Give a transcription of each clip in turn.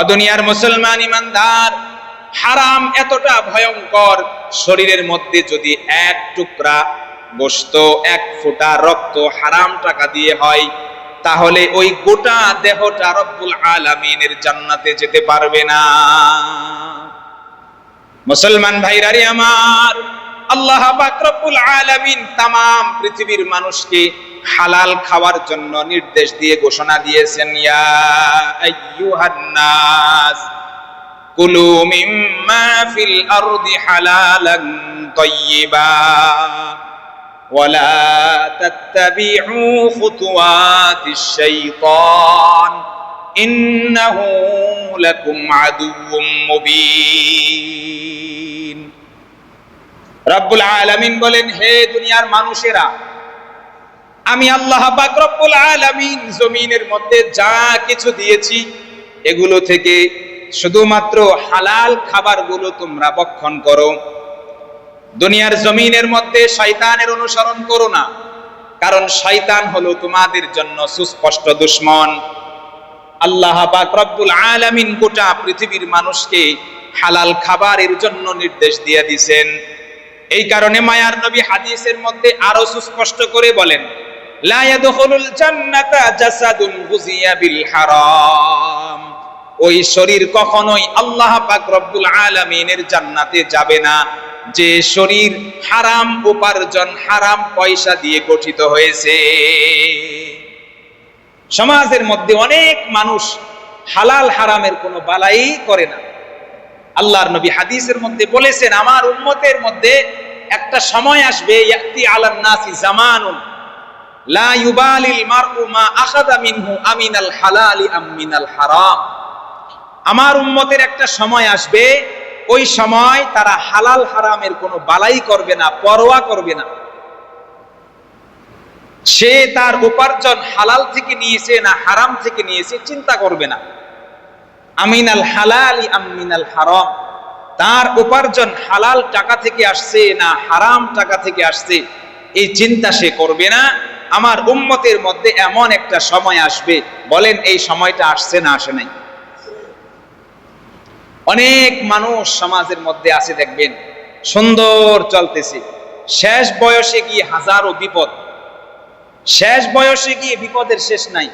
অদুনিয়ার মুসলমান ইমানদার, হারাম এতটা ভয়ঙ্কর শরীরের মধ্যে যদি এক টুকরা গোস্ত এক ফোঁটা রক্ত হারাম টাকা দিয়ে হয়, তাহলে ওই গোটা দেহটা রব্বুল আলামিনের জান্নাতে যেতে পারবে না। মুসলমান ভাইরারে আমার, আল্লাহ পাক রব্বুল আলামিন তাম পৃথিবীর মানুষকে হালাল খাওয়ার জন্য নির্দেশ দিয়ে ঘোষণা দিয়েছেন ইয়া আইয়ুহান নাস কুলু মিম্মা ফিল আরদি হালালান তাইয়্যিবা ولا تتبعوا خطوات الشيطان إنه لكم عدو مبين রব্বুল আলামিন বলেন হে দুনিয়ার মানুষেরা আমি আল্লাহ পাক রব্বুল আলামিন জমিনের মধ্যে যা কিছু দিয়েছি, এগুলো থেকে শুধুমাত্র হালাল খাবারগুলো তোমরা বক্ষণ করো। দুনিয়ার জমিনের মধ্যে শয়তানের অনুসরণ করো না, কারণ শয়তান হলো তোমাদের জন্য সুস্পষ্ট দুশ্মন। আল্লাহ পাক রব্বুল আলামিন গোটা পৃথিবীর মানুষকে হালাল খাবারের জন্য নির্দেশ দিয়ে দিয়েছেন এই কারণে মায়ার নবী হাদিসের মধ্যে আরও সুস্পষ্ট করে বলেন লা ইয়াদখুলুল জান্নাতা জাসাদুন গুজিয়া ওই শরীর কখনোই আল্লাহ পাক রব্বুল আলামিনের জান্নাতে যাবে না। যে শরীর হারাম, উপার্জন হারাম, পয়সা দিয়ে গঠিত হয়েছে। সমাজের মধ্যে অনেক মানুষ হালাল হারামের কোনো বালাই করে না। আল্লাহর নবী হাদিসের মধ্যে বলেছেন, আমার উম্মতের মধ্যে একটা সময় আসবে, ইয়াতি আলান নাসি জামানুন। লা ইউবালিল মারউ মা আখাযা মিনহু আমিনাল হালালি আম মিনাল হারাম। আমার উম্মতের একটা সময় আসবে, ওই সময় তারা হালাল হারামের কোনো বালাই করবে না, পরোয়া করবে না। সে তার উপার্জন হালাল থেকে নিয়েছে না হারাম থেকে নিয়েছে চিন্তা করবে না। আমিনাল হালালি আমিনাল হারাম। তার উপার্জন হালাল টাকা থেকে আসছে না হারাম টাকা থেকে আসছে, এই চিন্তা সে করবে না। আমার উম্মতের মধ্যে এমন একটা সময় আসবে, বলেন এই সময়টা আসছে না আসে নাই। অনেক মানুষ সমাজের মধ্যে আছে, দেখবেন, সুন্দর চলতেছে। শেষ বয়সে গিয়ে হাজারো বিপদ। শেষ বয়সে গিয়ে বিপদের শেষ নাই।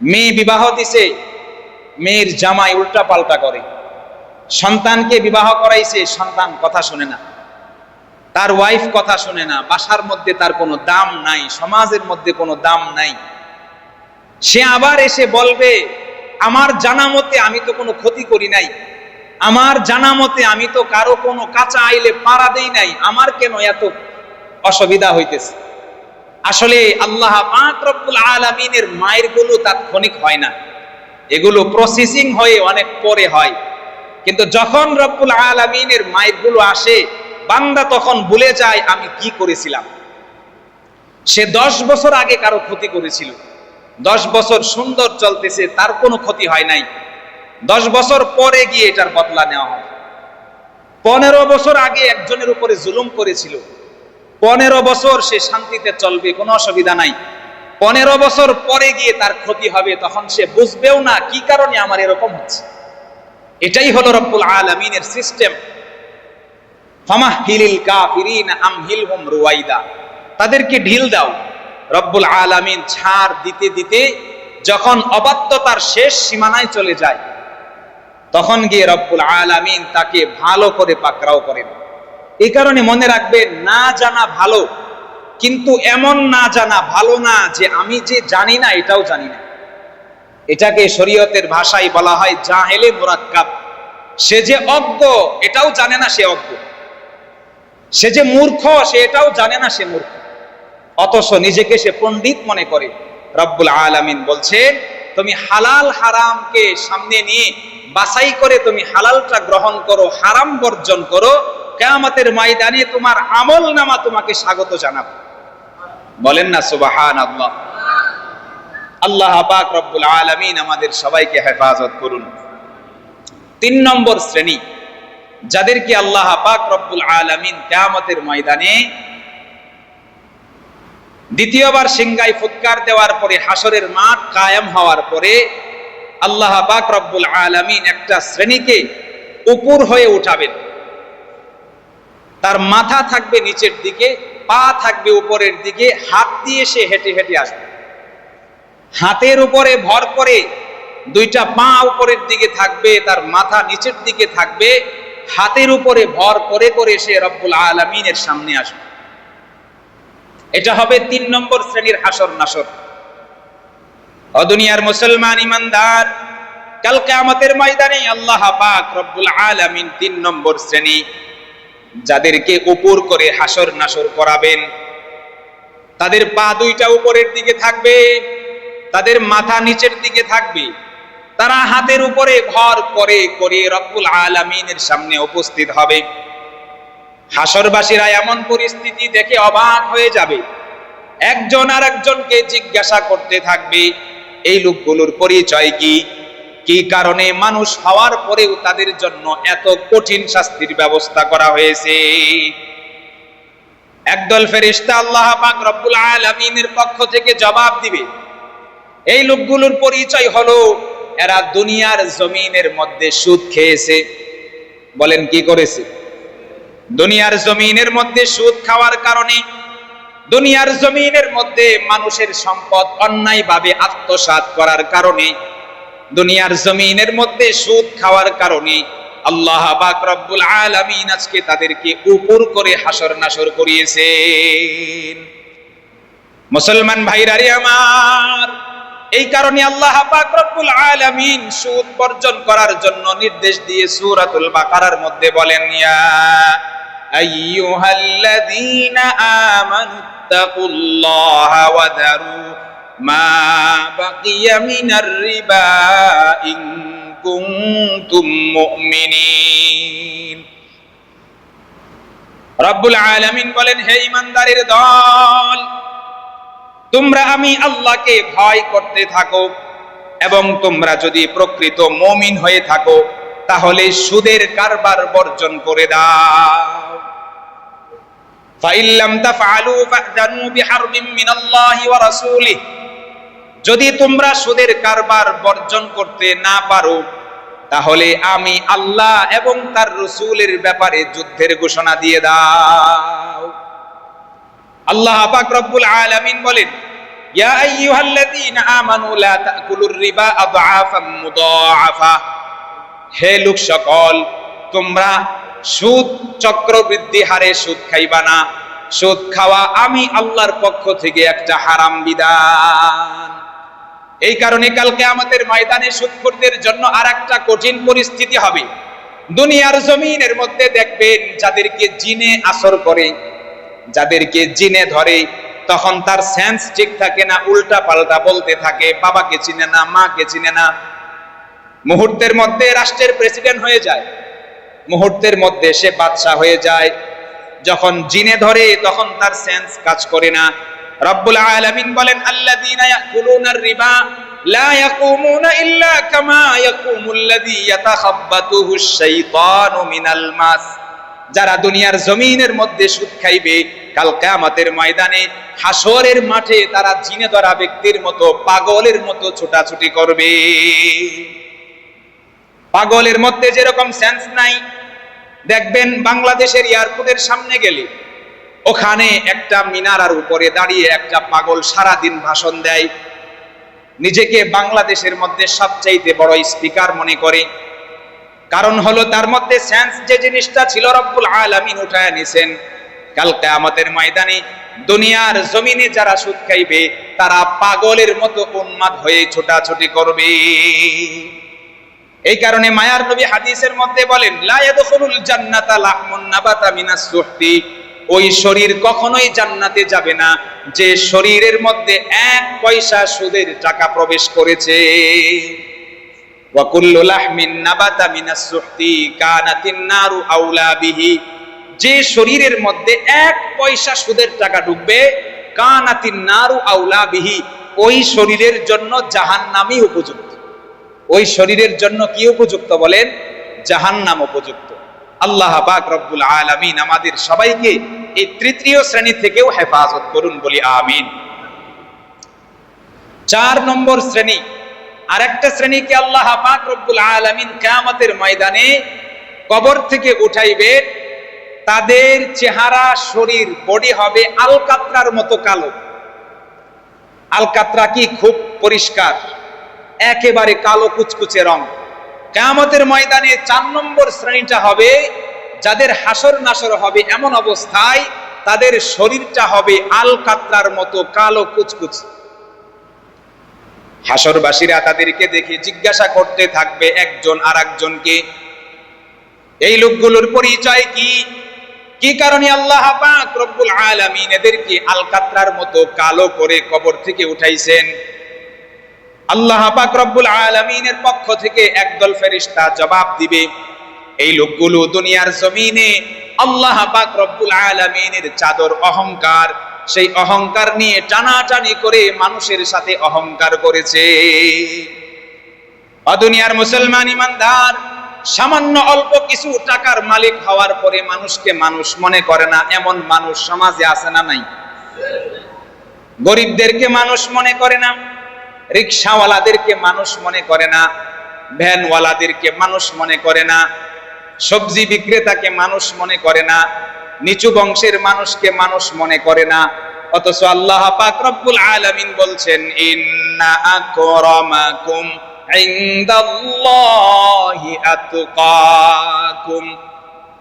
মেয়ে বিবাহ দিছে, মেয়ের জামাই উল্টা পাল্টা করে। সন্তানকে বিবাহ করাইছে, সন্তান কথা শুনে না। তার ওয়াইফ কথা শুনে না, বাসার মধ্যে তার কোনো দাম নাই, সমাজের মধ্যে কোনো দাম নাই। সে আবার এসে বলবে, আমার জানা মতে আমি তো কোনো ক্ষতি করি নাই। আমার জানা মতে আমি তো কারও কোনো কাঁচা আইলে পাড়া দেই নাই। আমার কেন এত অসুবিধা হইতেছে? আসলে আল্লাহ রব্বুল আলামিনের মায়েরগুলো তাৎক্ষণিক হয় না। এগুলো প্রসেসিং হয়ে অনেক পরে হয়। কিন্তু যখন রব্বুল আলামিনের মায়েরগুলো আসে বান্দা তখন ভুলে যায়, আমি কি করেছিলাম? সে দশ বছর আগে কারও ক্ষতি করেছিল। দশ বছর সুন্দর চলতেছে, তার কোনো ক্ষতি হয় নাই। দশ বছর পরে গিয়ে এটার বদলা নেওয়া হয়। পনেরো বছর আগে একজনের উপরে জুলুম করেছিল। পনেরো বছর সে শান্তিতে চলবে, কোনো অসুবিধা নাই। পনেরো বছর পরে গিয়ে তার ক্ষতি হবে, তখন সে বুঝবেও না, কি কারণে আমার এরকম হচ্ছে? এটাই হলো রব্বুল আলমিনের সিস্টেম। রুয়াইদা তাদেরকে ঢিল দাও। রব্বুল আলামিন ছাড় দিতে দিতে যখন অবাধ্যতার শেষ সীমানায় চলে যায়, তখন গিয়ে রব্বুল আলামিন তাকে ভালো করে পাকড়াও করেন। এই কারণে মনে রাখবে না জানা ভালো, কিন্তু এমন না জানা ভালো না যে আমি যে জানি না, এটাও জানি না। এটাকে শরীয়তের ভাষায় বলা হয় জাহেলে মোরাক্কাব। সে যে অজ্ঞ, এটাও জানে না সে অজ্ঞ। সে যে মূর্খ, সে এটাও জানে না সে মূর্খ। অথচ নিজেকে সে পণ্ডিত মনে করে। রব্বুল আলামিন বলছে, তুমি হালাল হারামকে সামনে নিয়ে বাছাই করে তুমি হালালটা গ্রহণ করো, হারাম বর্জন করো, কেয়ামতের ময়দানে তোমার আমল নামা তোমাকে স্বাগত জানাব। বলেন না সুবাহান আল্লাহ আল্লাহ পাক রব্বুল আলামিন আমাদের সবাইকে হেফাজত করুন। তিন নম্বর শ্রেণি। যাদেরকে আল্লাহ পাক রব্বুল আলামিন কেয়ামতের ময়দানে দ্বিতীয়বার সিংগাই ফুৎকার দেওয়ার পরে হাসরের মাঠ কায়েম হওয়ার পরে আল্লাহ পাক রব্বুল আলামিন একটা শ্রেণীকে উপর হয়ে উঠাবেন। তার মাথা থাকবে নিচের দিকে, পা থাকবে উপরের দিকে, হাত দিয়ে সে হেঁটে হেঁটে আসবে। হাতের উপরে ভর করে দুইটা পা উপরের দিকে থাকবে, তার মাথা নিচের দিকে থাকবে হাতের উপরে ভর করে করে সে রব্বুল আলমিনের সামনে আসবে। এটা হবে তিন নম্বর শ্রেণির হাসর নাসর অদুনিয়ার মুসলমান ইমানদার কালকে আমাদের ময়দানে আল্লাহ পাক রব্বুল আলামিন তিন নম্বর শ্রেণি, যাদেরকে উপর করে হাসর নাসর করাবেন। তাদের পা দুইটা উপরের দিকে থাকবে, তাদের মাথা নিচের দিকে থাকবে। তারা হাতের উপরে ভর করে করে রব্বুল আলামিনের সামনে উপস্থিত হবে। হাসরবাসীরা এমন পরিস্থিতি দেখে অবাক হয়ে যাবে। একজন আর একজনকে জিজ্ঞাসা করতে থাকবে, এই লোকগুলোর পরিচয় কি? কি কারণে মানুষ হওয়ার পরেও তাদের জন্য এত কঠিন শাস্তির ব্যবস্থা করা হয়েছে? একদল ফেরিস্তা আল্লাহ পাক রব্বুল আলামিনের পক্ষ থেকে জবাব দিবে, এই লোকগুলোর পরিচয় হলো এরা দুনিয়ার জমিনের মধ্যে সুদ খেয়েছে। বলেন কি করেছে? দুনিয়ার জমিনের মধ্যে সুদ খাওয়ার কারণে দুনিয়ার জমিনের মধ্যে মানুষের সম্পদ অন্যায়ভাবে আত্মসাৎ করার কারণে, দুনিয়ার জমিনের মধ্যে সুদ খাওয়ার কারণে আল্লাহ পাক রব্বুল আলামিন আজকে তাদেরকে উপর করে হাসর নাসর করিয়েছেন। মুসলমান ভাইরারে আমার এই কারণে আল্লাহ পাক রব্বুল আলামিন সুদ বর্জন করার জন্য নির্দেশ দিয়ে সূরাতুল বাকারার মধ্যে বলেন, ইয়া আইয়ুহাল্লাযীনা আমানু তাকুল্লাহা ওয়া দারু মা বাকিয়া মিনার রিবা ইন কুনতুম মুমিনিন। রব্বুল আলামিন বলেন, হে ইমানদারের দল তোমরা আমি আল্লাহকে ভয় করতে থাকো এবং তোমরা যদি প্রকৃত মমিন হয়ে থাকো, তাহলে সুদের কারবার বর্জন করে দাও। যদি তোমরা সুদের কারবার বর্জন করতে না পারো, তাহলে আমি আল্লাহ এবং তার রসুলের ব্যাপারে যুদ্ধের ঘোষণা দিয়ে দাও। আল্লাহ পাক রব্বুল আলামিন বলেন, ইয়া আইয়ুহাল্লাযীনা আমানু লা তাকুলুর রিবা আদআফাম মুদাআফা। হে লোক সকল, তোমরা সুদ চক্রবৃদ্ধি হারে সুদ খাইবা না। সুদ খাওয়া আমি আল্লাহর পক্ষ থেকে একটা হারাম বিধান। এই কারণে কালকে আমাদের ময়দানে সুদখোরদের জন্য আর একটা কঠিন পরিস্থিতি হবে। দুনিয়ার জমিনের মধ্যে দেখবেন, যাদেরকে জিনে আসর করে যাদেরকে জিনে ধরে, তখন তার সেন্স ঠিক থাকে না উল্টা পাল্টা বলতে থাকে, বাবাকে চিনে না, মাকে চিনে না। মুহূর্তের মধ্যে রাষ্ট্রের প্রেসিডেন্ট হয়ে যায়। মুহূর্তের মধ্যে সে বাদশাহ হয়ে যায়। যখন জিনে ধরে, তখন তার সেন্স কাজ করে না। রব্বুল আলামিন বলেন, আল্লাযীনা ইয়াকুলুনার রিবা, লা ইয়াকুমুনা ইল্লা কামা ইয়াকুমুল্লাযী ইয়াতাখাব্বাতুহু আশ-শাইতানু মিনাল মাস। যারা দুনিয়ার জমিনের মধ্যে সুদ খাইবে কাল কিয়ামতের ময়দানে হাসরের মাঠে তারা জিনে ধরা ব্যক্তির মতো, পাগলের মতো ছোটাছুটি করবে। পাগলের মধ্যে যেরকম সেন্স নাই, দেখবেন বাংলাদেশের এয়ারপোর্টের সামনে গেলে ওখানে একটা মিনারার উপরে দাঁড়িয়ে একটা পাগল সারা দিন ভাষণ দেয়। নিজেকে বাংলাদেশের মধ্যে সবচাইতে বড় স্পিকার মনে করে। কারণ হলো তার মধ্যে সেন্স যে জিনিসটা ছিল রব্বুল আলামিন উঠায় নিছেন। কালকে আমাদের ময়দানে দুনিয়ার জমিনে যারা সুদ খাইবে, তারা পাগলের মতো উন্মাদ হয়ে ছোটাছুটি করবে। এই কারণে মায়ার নবী হাদিসের মধ্যে বলেন, লা ইয়াদখুলুল জান্নাতা লাহমুন নাবাতা মিনাস সুহতি। ওই শরীর কখনোই জান্নাতে যাবে না, যে শরীরের মধ্যে এক পয়সা সুদের টাকা প্রবেশ করেছে। ওয়াকুল্লু লাহমিন নাবাতা মিনাস সুহতি কানাতিন নারু আউলা বিহি। যে শরীরের মধ্যে এক পয়সা সুদের টাকা ঢুকবে, কানাতিন নারু আউলা বিহি, ওই শরীরের জন্য জাহান্নামই উপযুক্ত। ওই শরীরের জন্য কি উপযুক্ত বলেন? জাহান্নাম উপযুক্ত। আল্লাহ পাক রব্বুল আলামিন আমাদের সবাইকে এই তৃতীয় শ্রেণি থেকেও হেফাজত করুন বলি আমিন। চার নম্বর শ্রেণি আর আরেকটা শ্রেণীকে আল্লাহ পাক রব্বুল আলামিন কিয়ামতের ময়দানে কবর থেকে উঠাইবে। তাদের চেহারা, শরীর বডি হবে আলকাত্রার মতো কালো। আলকাত্রা কি? খুব পরিষ্কার। একেবারে কালো কুচকুচে রং। কেয়ামতের ময়দানে চার নম্বর শ্রেণীটা হবে, যাদের হাসর নাসর হবে এমন অবস্থায়, তাদের শরীরটা হবে আলকাত্রার মতো কালো কুচকুচ। হাসরবাসীরা তাদেরকে দেখে জিজ্ঞাসা করতে থাকবে একজন আর একজনকে এই লোকগুলোর পরিচয় কি? কি কারণে আল্লাহ পাক রব্বুল আলামিন এদেরকে আলকাত্রার মতো কালো করে কবর থেকে উঠাইছেন? আল্লাহ পাক রব্বুল আলামিনের পক্ষ থেকে একদল ফেরেশতা জবাব দিবে, এই লোকগুলো দুনিয়ার জমিনে আল্লাহ পাক রব্বুল আলামিনের চাদর অহংকার, সেই অহংকার নিয়ে টানাটানি করে মানুষের সাথে অহংকার করেছে। অদুনিয়ার মুসলমান ইমানদার সামান্য অল্প কিছু টাকার মালিক হওয়ার পরে মানুষকে মানুষ মনে করে না, এমন মানুষ সমাজে আছে না নাই? গরিবদেরকে মানুষ মনে করে না, রিক্সাওয়ালাদেরকে মানুষ মনে করে না, ভ্যানওয়ালাদেরকে মানুষ মনে করে না, সবজি বিক্রেতাকে মানুষ মনে করে না, নিচু বংশের মানুষকে মানুষ মনে করে না। অথচ আল্লাহ পাক রব্বুল আলামিন বলছেন, ইন্না আকরামাকুম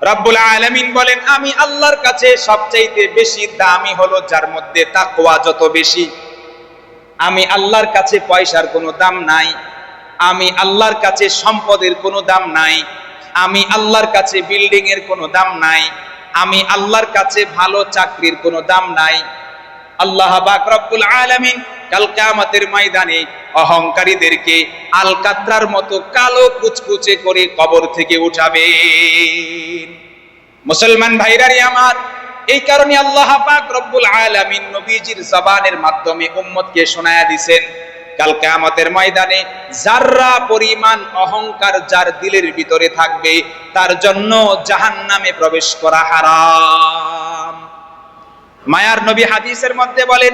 রব্বুল আলামিন বলেন, আমি আল্লাহর কাছে সবচাইতে বেশি দামি হলো যার মধ্যে যত বেশি। আমি আল্লাহর কাছে পয়সার কোনো দাম নাই। আমি আল্লাহর কাছে সম্পদের কোনো দাম নাই। আমি আল্লাহর কাছে বিল্ডিং এর কোনো দাম নাই। আমি আল্লাহর কাছে ভালো চাকরির কোনো দাম নাই। আল্লাহ পাক রব্বুল আলামিন কাল ময়দানে অহংকারীদেরকে আলকাত্রার মতো কালো কুচকুচে করে কবর থেকে উঠাবে মুসলমান ভাইরারি আমার, এই কারণে আল্লাহ পাক রব্বুল আলামিন নবীজির জবানের মাধ্যমে উম্মতকে শোনায়া দিবেন কাল কিয়ামতের ময়দানে যাররা পরিমাণ অহংকার যার দিলের ভিতরে থাকবে, তার জন্য জাহান্নামে প্রবেশ করা হারাম। মায়ার নবী হাদিসের মধ্যে বলেন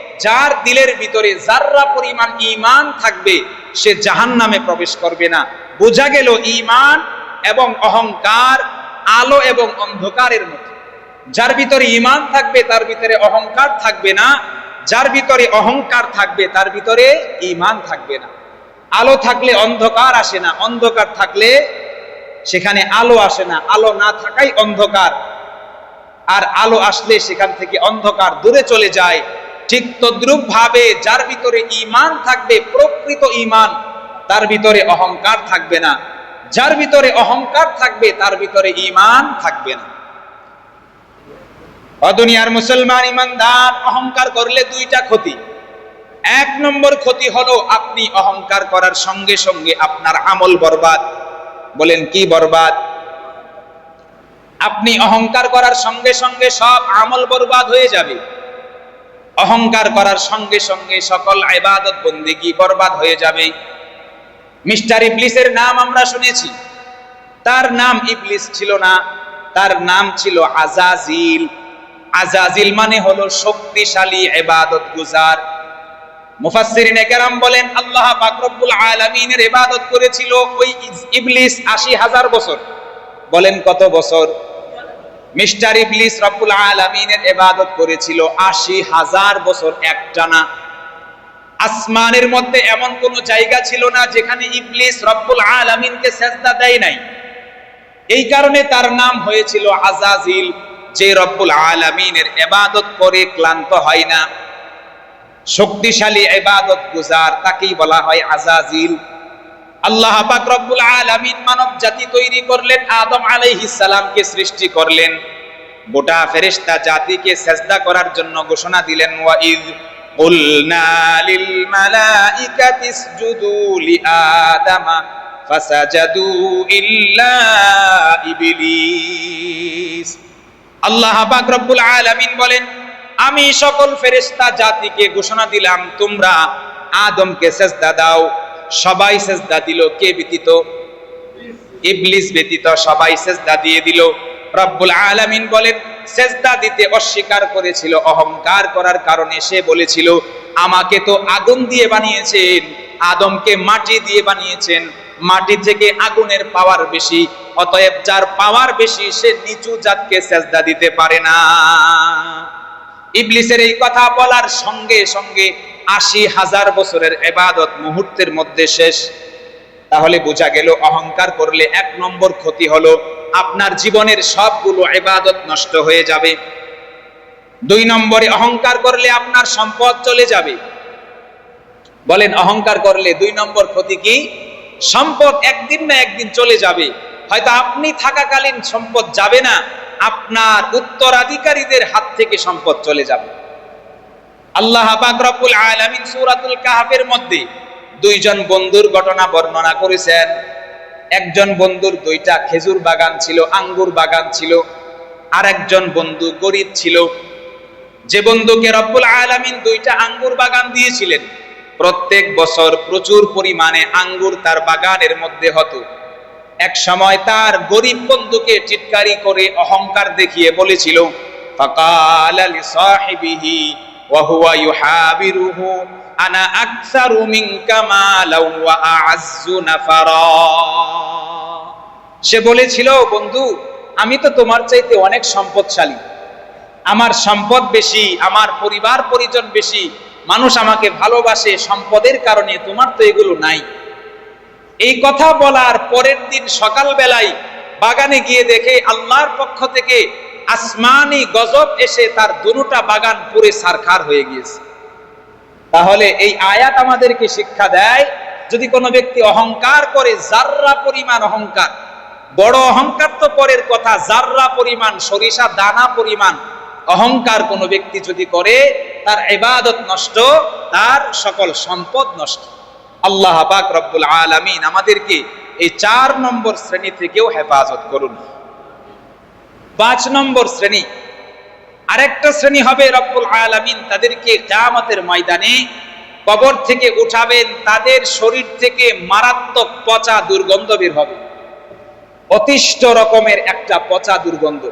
যার দিলের ভিতরে যাররা পরিমাণ ঈমান থাকবে, সে জাহান্নামে প্রবেশ করবে না। বোঝা গেল ঈমান এবং অহংকার আলো এবং অন্ধকারের মতো যার ভিতরে ঈমান থাকবে, তার ভিতরে অহংকার থাকবে না। যার ভিতরে অহংকার থাকবে, তার ভিতরে ঈমান থাকবে না। আলো থাকলে অন্ধকার আসে না, অন্ধকার থাকলে সেখানে আলো আসে না। আলো না থাকাই অন্ধকার। আর আলো আসলে সেখান থেকে অন্ধকার দূরে চলে যায়। ঠিক তদ্রুপ ভাবে যার ভিতরে ইমান থাকবে, প্রকৃত ঈমান, তার ভিতরে অহংকার থাকবে না। যার ভিতরে অহংকার থাকবে, তার ভিতরে ঈমান থাকবে না। অদুনিয়ার মুসলমান ইমানদার অহংকার করলে দুইটা ক্ষতি। এক নম্বর ক্ষতি হলো আপনি অহংকার করার সঙ্গে সঙ্গে আপনার আমল বরবাদ। বলেন, কি বরবাদ? আপনি অহংকার করার সঙ্গে সঙ্গে সব আমল বরবাদ হয়ে যাবে। অহংকার করার সঙ্গে সঙ্গে সকল ইবাদত বন্দিগি বরবাদ হয়ে যাবে। মিস্টার ইবলিসের নাম আমরা শুনেছি। তার নাম ইবলিস ছিল না, তার নাম ছিল আজাজিল। আজাজিল মানে হলো শক্তিশালী এবাদত গুজার। মুফাসসিরিন কেরাম বলেন, আল্লাহ পাক রব্বুল আলামিনের ইবাদত করেছিল ওই ইবলিস 80 হাজার বছর। বলেন কত বছর? মিস্টার ইবলিস রব্বুল আলামিনের ইবাদত করেছিল 80 হাজার বছর একটানা। আসমানের মধ্যে এমন কোন জায়গা ছিল না যেখানে ইবলিস রব্বুল আলামিনকে সেজদা দেয় নাই। এই কারণে তার নাম হয়েছিল আজাজিল, যে রব্বুল আলামিনের ইবাদত করে ক্লান্ত হয় না। শক্তিশালী ইবাদত গুজার তাকেই বলা হয় আজাজিল। আল্লাহ পাক রব্বুল আলামিন মানব জাতি তৈরি করলেন আদম আলাইহিস সালামকে সৃষ্টি করলেন গোটা ফেরেশতা জাতিকে সেজদা করার জন্য ঘোষণা দিলেন ওয়াইদ قلنا للملائكة اسجدوا لآدم فسجدوا إلا إبليس আল্লাহ পাক রব্বুল আলামিন বলেন আমি সকল ফেরেশতা জাতিকে ঘোষণা দিলাম তোমরা আদমকে সেজদা দাও সবাই সেজদা দিল। কে ব্যতীত? ইবলিস ব্যতীত। সবাই সেজদা দিয়ে দিল। রব্বুল আলামিন বলেন, সেজদা দিতে অস্বীকার করেছিল, অহংকার করার কারণে সে বলেছিল, আমাকে তো আগুন দিয়ে বানিয়েছেন, আদমকে মাটি দিয়ে বানিয়েছেন, মাটি থেকে আগুনের পাওয়ার বেশি, অতএব যার পাওয়ার বেশি সে নিচু জাতকে সেজদা দিতে পারে না। ইবলিসের এই কথা বলার সঙ্গে সঙ্গে আশি হাজার বছরের এবাদত মুহূর্তের মধ্যে শেষ। তাহলে বোঝা গেল অহংকার করলে এক নম্বর ক্ষতি হলো আপনার জীবনের সবগুলো এবাদত নষ্ট হয়ে যাবে। দুই নম্বরে অহংকার করলে আপনার সম্পদ চলে যাবে। বলেন অহংকার করলে দুই নম্বর ক্ষতি কি? সম্পদ একদিন না একদিন চলে যাবে। হয়তো আপনি থাকাকালীন সম্পদ যাবে না, আপনার উত্তরাধিকারীদের হাত থেকে সম্পদ চলে যাবে। আল্লাহ পাক রব্বুল আলামিন সূরাতুল কাহফের মধ্যে দুইজন বন্ধুর ঘটনা বর্ণনা করেছেন। একজন বন্ধুর দুইটা খেজুর বাগান ছিল, আঙ্গুর বাগান ছিল আর একজন বন্ধু গরিব ছিল। যে বন্ধুকে রব্বুল আলামিন দুইটা আঙ্গুর বাগান দিয়েছিলেন, প্রত্যেক বছর প্রচুর পরিমাণে আঙ্গুর তার বাগানের মধ্যে হতো। এক সময় তার গরিব বন্ধুকে চিৎকারি করে অহংকার দেখিয়ে বলেছিল, ফাকাল সাহিবিহি ওয়া হুয়া ইউহাবিরুহু, আনা আকসারু মিনকা মালাও ওয়া আ'আজ্জু সে বলেছিল, বন্ধু, আমি তো তোমার চাইতে অনেক সম্পদশালী। আমার সম্পদ বেশি, আমার পরিবার পরিজন বেশি, মানুষ আমাকে ভালোবাসে, সম্পদের কারণে তোমার তো এগুলো নাই। এই কথা বলার পরের দিন সকাল বেলায় বাগানে গিয়ে দেখে আল্লাহর পক্ষ থেকে আসমানি গজব এসে তার দুটা বাগান পুরে সারখার হয়ে গিয়েছে। তাহলে এই আয়াত আমাদেরকে শিক্ষা দেয়, যদি কোনো ব্যক্তি অহংকার করে জাররা পরিমাণ অহংকার, বড় অহংকার তো পরের কথা জাররা পরিমাণ সরিষা, দানা পরিমাণ অহংকার কোনো ব্যক্তি যদি করে, তার ইবাদত নষ্ট, তার সকল সম্পদ নষ্ট। আল্লাহ পাক রব্বুল আলামিন আমাদেরকে এই চার নম্বর শ্রেণি থেকেও হেফাজত করুন। পাঁচ নম্বর শ্রেণি। আরেকটা শ্রেণি হবে রব্বুল আলামিন, তাদেরকে কিয়ামতের ময়দানে কবর থেকে উঠাবেন, তাদের শরীর থেকে মারাত্মক পচা দুর্গন্ধ বের হবে। অতিষ্ঠ রকমের একটা পচা দুর্গন্ধ।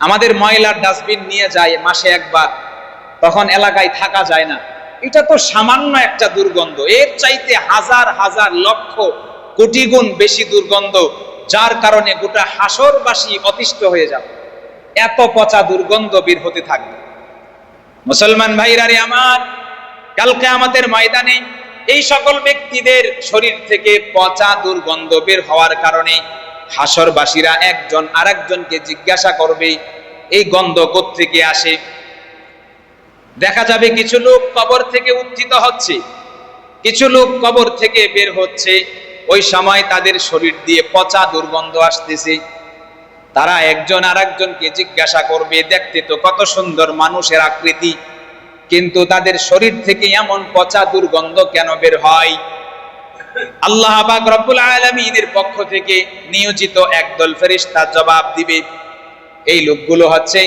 আমাদের ময়লার ডাস্টবিন নিয়ে যায় মাসে একবার, তখন এলাকায় থাকা যায় না। এটা তো সামান্য একটা দুর্গন্ধ, এর চাইতে হাজার হাজার লক্ষ কোটি গুণ বেশি দুর্গন্ধ যার কারণে গোটা হাসরবাসী অতিষ্ঠ হয়ে যাবে। এত পচা দুর্গন্ধ বের হতে থাকবে। মুসলমান ভাইরারে আমার কালকে আমাদের ময়দানে এই সকল ব্যক্তিদের শরীর থেকে পচা দুর্গন্ধ বের হওয়ার কারণে হাসরবাসীরা একজন আরেকজনকে জিজ্ঞাসা করবে, এই গন্ধ থেকে আসে? দেখা যাবে কিছু লোক কবর থেকে উত্থিত হচ্ছে, কিছু লোক কবর থেকে বের হচ্ছে ওই সময় তাদের শরীর দিয়ে পচা দুর্গন্ধ আসতেছে। তারা একজন আর একজনকে জিজ্ঞাসা করবে, দেখতে তো কত সুন্দর মানুষের আকৃতি, কিন্তু তাদের শরীর থেকে এমন পচা দুর্গন্ধ কেন বের হয়? আল্লাহ রব্বুল আলামিনের পক্ষ থেকে নিয়োজিত একদল ফেরেশতা জবাব দিবে, এই লোকগুলো হচ্ছে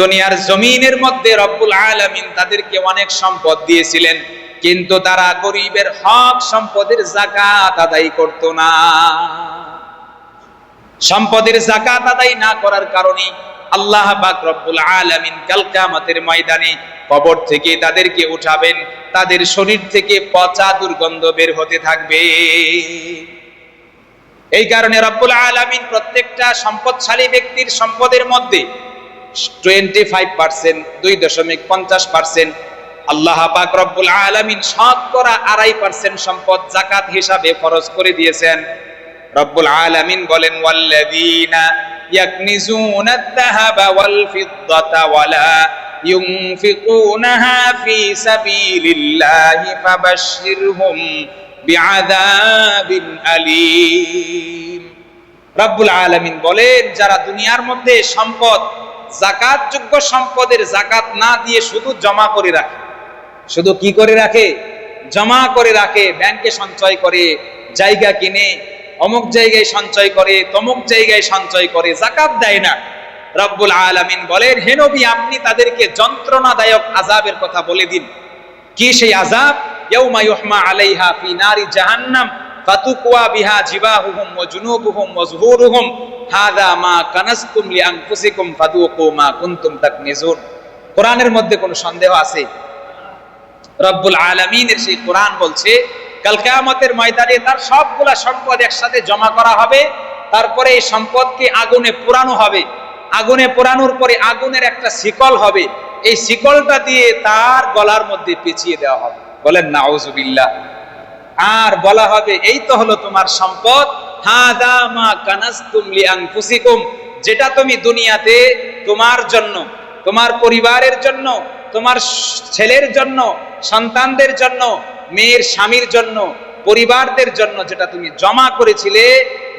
দুনিয়ার জমিনের মধ্যে রব্বুল আলামিন তাদেরকে অনেক সম্পদ দিয়েছিলেন। কিন্তু তারা গরিবের হক সম্পদের জাকাত আদায় করত না। সম্পদের জাকাত আদায় না করার কারণে আল্লাহ পাক রব্বুল আলামিন কাল ময়দানে কবর থেকে তাদেরকে উঠাবেন। তাদের শরীর থেকে পচা দুর্গন্ধ বের হতে থাকবে। এই কারণে রব্বুল আলামিন প্রত্যেকটা সম্পদশালী ব্যক্তির সম্পদের মধ্যে টোয়েন্টি ফাইভ পার্সেন্ট, দুই দশমিক পঞ্চাশ পার্সেন্ট আল্লাহ পাক রব্বুল আলামিন শতকরা আড়াই পার্সেন্ট সম্পদ জাকাত হিসাবে ফরজ করে দিয়েছেন রব্বুল আলামিন বলেন ওয়াল্লাযীনা ইয়াকনিজুনা আয-যাহাবা ওয়াল ফিদ্দাতা ওয়ালা ينفقونها في سبيل الله فبشرهم بعذاب أليم রব্বুল আলামিন বলেন যারা দুনিয়ার মধ্যে সম্পদ জাকাত যোগ্য সম্পদের জাকাত না দিয়ে শুধু জমা করে রাখে শুধু কি করে রাখে? জমা করে রাখে ব্যাংকে সঞ্চয় করে, জায়গা কিনে, অমুক জায়গায় সঞ্চয় করে, তমুক জায়গায় সঞ্চয় করে, জাকাত দেয় না। রব্বুল আলামিন বলেন, হে আপনি তাদেরকে যন্ত্রণাদায়ক আজাবের কথা বলে দিন। কি সেই আজাব জাহান্নাম, ফাতুকওয়া বিহা মা কোরআনের মধ্যে কোনো সন্দেহ আছে? রব্বুল আলামিনের সেই কোরআন বলছে, কাল কিয়ামতের ময়দানে তার সবগুলা সম্পদ একসাথে জমা করা হবে, তারপরে এই সম্পদকে আগুনে পোড়ানো হবে। আগুনে পোড়ানোর পরে আগুনের একটা শিকল হবে। এই শিকলটা দিয়ে তার গলার মধ্যে পেঁচিয়ে দেওয়া হবে। বলেন নাউজুবিল্লাহ আর বলা হবে, এই তো হলো তোমার সম্পদ। হাদা মা কানাসতুম লিআনফুসিকুম। যেটা তুমি দুনিয়াতে তোমার জন্য, তোমার পরিবারের জন্য তোমার ছেলের জন্য, সন্তানদের জন্য, মেয়ের স্বামীর জন্য, পরিবারদের জন্য যেটা তুমি জমা করেছিলে,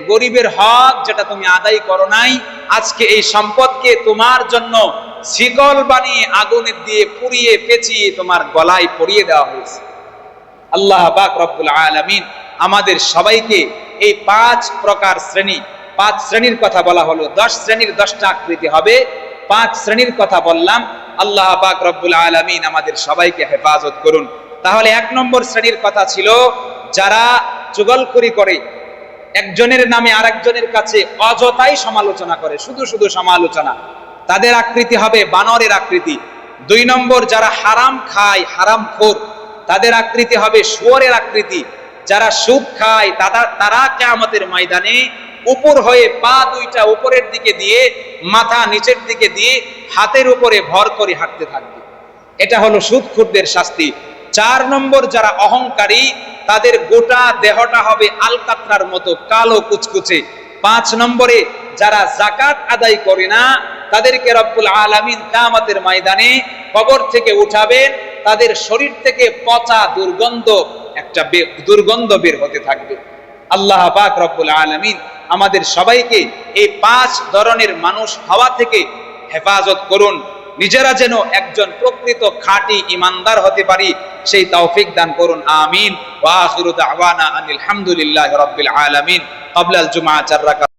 গরিবের হক যেটা তুমি আদায় করো নাই, আজকে এই সম্পদকে তোমার জন্য শিকল বানিয়ে আগুনের দিয়ে পুড়িয়ে পেঁচিয়ে তোমার গলায় পরিয়ে দেওয়া হয়েছে। আল্লাহ পাক রব্বুল আলামিন আমাদের সবাইকে এই পাঁচ প্রকার শ্রেণি, পাঁচ শ্রেণির কথা বলা হলো। দশ শ্রেণির দশটা আকৃতি হবে। পাঁচ শ্রেণির কথা বললাম। আল্লাহ পাক রব্বুল আলামিন আমাদের সবাইকে হেফাজত করুন। তাহলে এক নম্বর শ্রেণির কথা ছিল, যারা চুগলখড়ি করে, একজনের নামে আরেকজনের কাছে অযথাই সমালোচনা করে, শুধু শুধু সমালোচনা। তাদের আকৃতি হবে বানরের আকৃতি। দুই নম্বর, যারা হারাম খায়, হারাম খোর, তাদের আকৃতি হবে শুয়োরের আকৃতি। যারা সুদ খায়, তারা তারা কেয়ামতের ময়দানে উপর হয়ে পা দুইটা উপরের দিকে দিয়ে, মাথা নিচের দিকে দিয়ে হাতের উপরে ভর করে হাঁটতে থাকবে। এটা হলো সুদখুরদের শাস্তি। চার নম্বর যারা অহংকারী, তাদের গোটা দেহটা হবে আলকাতরার মতো কালো কুচকুচে। পাঁচ নম্বরে যারা জাকাত আদায় করে না, তাদেরকে রব্বুল আলামিন কামাতের ময়দানে কবর থেকে উঠাবেন। তাদের শরীর থেকে পচা দুর্গন্ধ, একটা দুর্গন্ধ বের হতে থাকবে। আল্লাহ পাক রব্বুল আলমিন আমাদের সবাইকে এই পাঁচ ধরনের মানুষ হওয়া থেকে হেফাজত করুন। নিজেরা যেন একজন প্রকৃত খাঁটি ইমানদার হতে পারি, সেই তৌফিক দান করুন। আমিন। ওয়া আখিরু দাওয়ানা আনিল হামদুলিল্লাহি রাব্বিল আলামিন। ক্বাবলা আল জুমআ চার রাকাত